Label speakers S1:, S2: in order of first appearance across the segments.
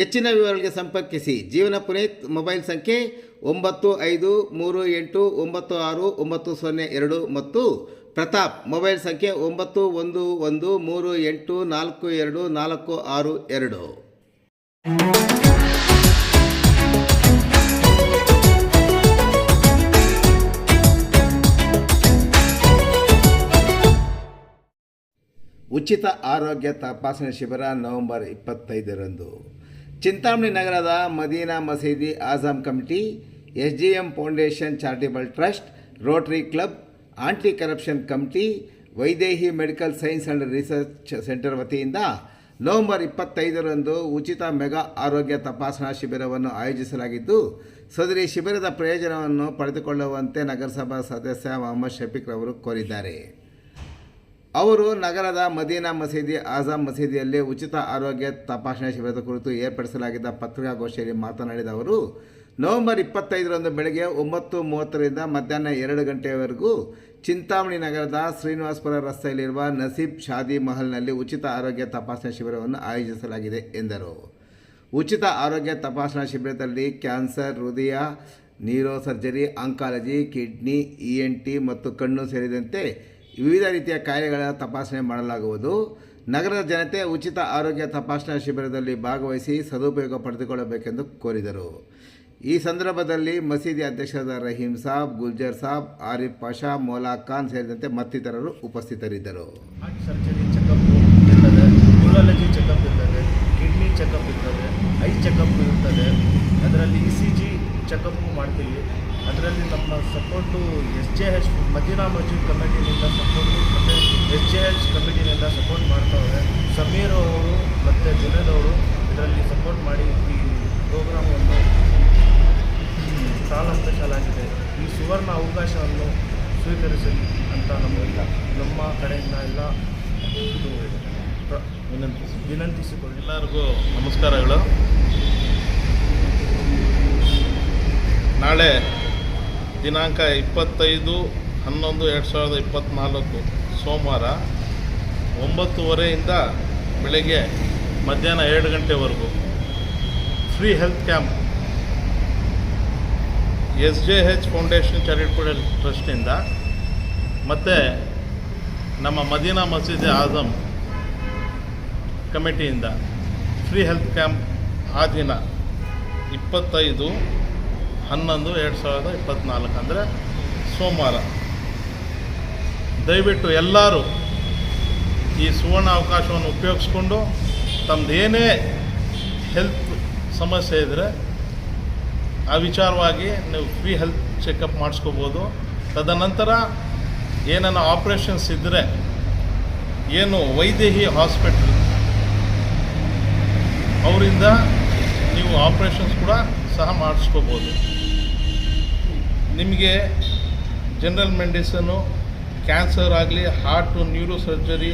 S1: ಹೆಚ್ಚಿನ ವಿವರಗಳಿಗೆ ಸಂಪರ್ಕಿಸಿ. ಜೀವನ ಪುನೀತ್ ಮೊಬೈಲ್ ಸಂಖ್ಯೆ ಒಂಬತ್ತು ಐದು ಮೂರು ಎಂಟು ಒಂಬತ್ತು ಆರು ಒಂಬತ್ತು ಸೊನ್ನೆ ಎರಡು ಮತ್ತು ಪ್ರತಾಪ್ ಮೊಬೈಲ್ ಸಂಖ್ಯೆ ಒಂಬತ್ತು ಒಂದು ಒಂದು ಮೂರು ಎಂಟು ನಾಲ್ಕು ಎರಡು ನಾಲ್ಕು ಆರು ಎರಡು. ಉಚಿತ ಆರೋಗ್ಯ ತಪಾಸಣೆ ಶಿಬಿರ ನವೆಂಬರ್ ಇಪ್ಪತ್ತೈದರಂದು. ಚಿಂತಾಮಣಿ ನಗರದ ಮದೀನಾ ಮಸೀದಿ Azam committee S G M foundation charitable trust, rotary club, anti corruption committee, Vaidehi medical science and research centre ವತಿಯಿಂದ ನವೆಂಬರ್ ಇಪ್ಪತ್ತೈದರಂದು ಉಚಿತ ಮೆಗಾ ಆರೋಗ್ಯ ತಪಾಸಣಾ ಶಿಬಿರವನ್ನು ಆಯೋಜಿಸಲಾಗಿದ್ದು, ಸದರಿ ಶಿಬಿರದ ಪ್ರಯೋಜನವನ್ನು ಪಡೆದುಕೊಳ್ಳುವಂತೆ ನಗರಸಭಾ ಸದಸ್ಯ ಮೊಹಮ್ಮದ್ ಶಫೀಕ್ ರವರು ಕೋರಿದ್ದಾರೆ. ಅವರು ನಗರದ ಮದೀನಾ ಮಸೀದಿ ಆಜಾಮ್ ಮಸೀದಿಯಲ್ಲಿ ಉಚಿತ ಆರೋಗ್ಯ ತಪಾಸಣೆ ಶಿಬಿರದ ಕುರಿತು ಏರ್ಪಡಿಸಲಾಗಿದ್ದ ಪತ್ರಿಕಾಗೋಷ್ಠಿಯಲ್ಲಿ ಮಾತನಾಡಿದ ಅವರು, ನವೆಂಬರ್ ಇಪ್ಪತ್ತೈದರಂದು ಬೆಳಗ್ಗೆ ಒಂಬತ್ತು ಮೂವತ್ತರಿಂದ ಮಧ್ಯಾಹ್ನ ಎರಡು ಗಂಟೆಯವರೆಗೂ ಚಿಂತಾಮಣಿ ನಗರದ ಶ್ರೀನಿವಾಸಪುರ ರಸ್ತೆಯಲ್ಲಿರುವ ನಸೀಬ್ ಶಾದಿ ಮಹಲ್ನಲ್ಲಿ ಉಚಿತ ಆರೋಗ್ಯ ತಪಾಸಣಾ ಶಿಬಿರವನ್ನು ಆಯೋಜಿಸಲಾಗಿದೆ ಎಂದರು. ಉಚಿತ ಆರೋಗ್ಯ ತಪಾಸಣಾ ಶಿಬಿರದಲ್ಲಿ ಕ್ಯಾನ್ಸರ್, ಹೃದಯ ನೀರೋ ಸರ್ಜರಿ ಆಂಕಾಲಜಿ, ಕಿಡ್ನಿ, ಇ ಮತ್ತು ಕಣ್ಣು ಸೇರಿದಂತೆ ವಿವಿಧ ರೀತಿಯ ಕಾಯಿಲೆಗಳ ತಪಾಸಣೆ ಮಾಡಲಾಗುವುದು. ನಗರದ ಜನತೆ ಉಚಿತ ಆರೋಗ್ಯ ತಪಾಸಣಾ ಶಿಬಿರದಲ್ಲಿ ಭಾಗವಹಿಸಿ ಸದುಪಯೋಗ ಪಡೆದುಕೊಳ್ಳಬೇಕೆಂದು ಕೋರಿದರು. ಈ ಸಂದರ್ಭದಲ್ಲಿ ಮಸೀದಿ ಅಧ್ಯಕ್ಷರಾದ ರಹೀಂ ಸಾಬ್, ಗುಲ್ಜರ್ ಸಾಬ್, ಆರಿಫ್ ಪಾಷಾ, ಮೌಲಾ ಖಾನ್ ಸೇರಿದಂತೆ ಮತ್ತಿತರರು ಉಪಸ್ಥಿತರಿದ್ದರು.
S2: ಸರ್ಜರಿ, ಚೆಕಪ್ ಇರ್ತದೆ ಕಿಡ್ನಿ ಚೆಕಪ್ ಇರ್ತದೆ ಐ ಚೆಕಪ್ ಇರ್ತದೆ ಅದರಲ್ಲಿ ಇ ಸಿ ಜಿ ಚೆಕಪ್ಪು ಮಾಡ್ತೀವಿ. ಅದರಲ್ಲಿ ನಮ್ಮ support S J H Madina ಮಸ್ಜಿದ್ ಕಮಿಟಿನಿಂದ ಸಪೋರ್ಟು ಮತ್ತು ಎಸ್ ಜೆ ಎಚ್ ಕಮಿಟಿನಿಂದ ಸಪೋರ್ಟ್ ಮಾಡ್ತಾವ್ರೆ. ಸಮೀರ್ ಅವರು ಮತ್ತು ಜುನೇದ್ ಅವರು ಇದರಲ್ಲಿ ಸಪೋರ್ಟ್ ಮಾಡಿ ಈ ಪ್ರೋಗ್ರಾಮನ್ನು ಪ್ರಾರಂಭಿಸಲಾಗಿದೆ. ಈ ಸುವರ್ಣ ಅವಕಾಶವನ್ನು ಸ್ವೀಕರಿಸಲಿ ಅಂತ ನಮ್ಮ ನಮ್ಮ ಕಡೆಯಿಂದ ಎಲ್ಲ ಇದು ವಿನಂತಿಸಿ. ವಿನಂತಿಸಿಕೊಳ್ಳಿ.
S3: ಎಲ್ಲರಿಗೂ ನಮಸ್ಕಾರಗಳು. ನಾಳೆ ದಿನಾಂಕ ಇಪ್ಪತ್ತೈದು ಹನ್ನೊಂದು ಎರಡು ಸಾವಿರದ ಇಪ್ಪತ್ತ್ನಾಲ್ಕು ಸೋಮವಾರ ಒಂಬತ್ತುವರೆಯಿಂದ ಬೆಳಗ್ಗೆ ಮಧ್ಯಾಹ್ನ ಎರಡು ಗಂಟೆವರೆಗೂ free health camp. S J H foundation charitable ಟ್ರಸ್ಟಿಂದ ಮತ್ತು ನಮ್ಮ ಮದೀನಾ ಮಸೀದಿ ಆಜಮ್ ಕಮಿಟಿಯಿಂದ ಫ್ರೀ ಹೆಲ್ತ್ ಕ್ಯಾಂಪ್ ಆ ದಿನ ಇಪ್ಪತ್ತೈದು ಹನ್ನೊಂದು, ಎರಡು ಸಾವಿರದ ಇಪ್ಪತ್ತ್ನಾಲ್ಕು ಅಂದರೆ ಸೋಮವಾರ. ದಯವಿಟ್ಟು ಎಲ್ಲರೂ ಈ ಸುವರ್ಣ ಅವಕಾಶವನ್ನು ಉಪಯೋಗಿಸ್ಕೊಂಡು ತಮ್ಮದು ಏನೇ ಹೆಲ್ತ್ ಸಮಸ್ಯೆ ಇದ್ದರೆ ಆ ವಿಚಾರವಾಗಿ ನೀವು ಫ್ರೀ ಹೆಲ್ತ್ ಚೆಕಪ್ ಮಾಡಿಸ್ಕೋಬೋದು. ತದನಂತರ ಏನನ್ನ ಆಪ್ರೇಷನ್ಸ್ ಇದ್ದರೆ ಏನು ವೈದೇಹಿ ಹಾಸ್ಪಿಟ್ಲ್ ಅವರಿಂದ ನೀವು ಆಪ್ರೇಷನ್ಸ್ ಕೂಡ ಸಹ ಮಾಡಿಸ್ಕೋಬೋದು. ನಿಮಗೆ ಜನರಲ್ ಮೆಡಿಸನು, ಕ್ಯಾನ್ಸರ್ ಆಗಲಿ, ಹಾರ್ಟು ನ್ಯೂರೋ ಸರ್ಜರಿ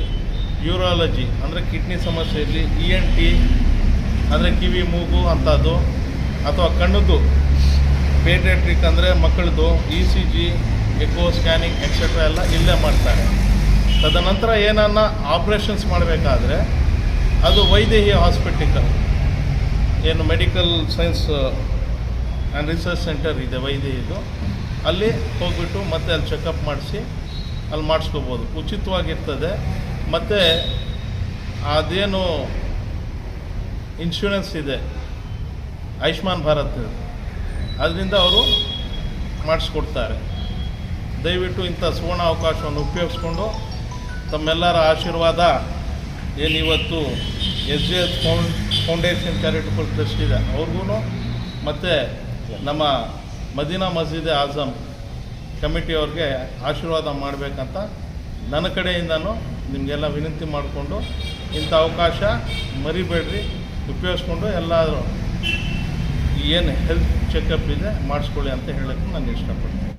S3: ಯೂರಾಲಜಿ, ಅಂದರೆ ಕಿಡ್ನಿ ಸಮಸ್ಯೆ ಇರಲಿ ಇ ಎನ್ ಟಿ ಅಂದರೆ ಕಿವಿ, ಮೂಗು ಅಂಥದ್ದು, ಅಥವಾ ಕಣ್ಣದ್ದು ಪೇಟ್ರಿಕ್ ಅಂದರೆ ಮಕ್ಕಳದ್ದು E C G echo scanning etcetera ಎಲ್ಲ ಇಲ್ಲೇ ಮಾಡ್ತಾರೆ. ತದನಂತರ ಏನನ್ನ ಆಪ್ರೇಷನ್ಸ್ ಮಾಡಬೇಕಾದ್ರೆ, ಅದು ವೈದೇಹಿ ಹಾಸ್ಪಿಟಿಕಲ್ ಏನು medical science and research centre ಇದೆ ವೈದೇಹಿದು. ಅಲ್ಲಿ ಹೋಗ್ಬಿಟ್ಟು ಮತ್ತೆ ಅಲ್ಲಿ ಚೆಕಪ್ ಮಾಡಿಸಿ ಅಲ್ಲಿ ಮಾಡಿಸ್ಕೋಬೋದು. ಉಚಿತವಾಗಿರ್ತದೆ. ಮತ್ತು ಅದೇನು ಇನ್ಶೂರೆನ್ಸ್ ಇದೆ. ಆಯುಷ್ಮಾನ್ ಭಾರತ್. ಅದರಿಂದ ಅವರು ಮಾಡಿಸ್ಕೊಡ್ತಾರೆ. ದಯವಿಟ್ಟು ಇಂಥ ಸುವರ್ಣ ಅವಕಾಶವನ್ನು ಉಪಯೋಗಿಸ್ಕೊಂಡು ತಮ್ಮೆಲ್ಲರ ಆಶೀರ್ವಾದ. ಏನಿವತ್ತು S G S found, foundation charitable trust ಇದೆ ಅವ್ರಿಗೂ ಮತ್ತು ನಮ್ಮ ಮದೀನಾ ಮಸೀದಿ ಆಜಮ್ ಕಮಿಟಿಯವ್ರಿಗೆ ಆಶೀರ್ವಾದ ಮಾಡಬೇಕಂತ ನನ್ನ ಕಡೆಯಿಂದನೂ ನಿಮಗೆಲ್ಲ ವಿನಂತಿ ಮಾಡಿಕೊಂಡು ಇಂಥ ಅವಕಾಶ ಮರಿಬೇಡ್ರಿ, ಉಪಯೋಗಿಸ್ಕೊಂಡು ಎಲ್ಲರೂ ಏನು ಹೆಲ್ತ್ ಚೆಕಪ್ ಇದೆ ಮಾಡಿಸ್ಕೊಳ್ಳಿ ಅಂತ ಹೇಳೋಕ್ಕೆ ನಾನು ಇಷ್ಟಪಡ್ತೀನಿ.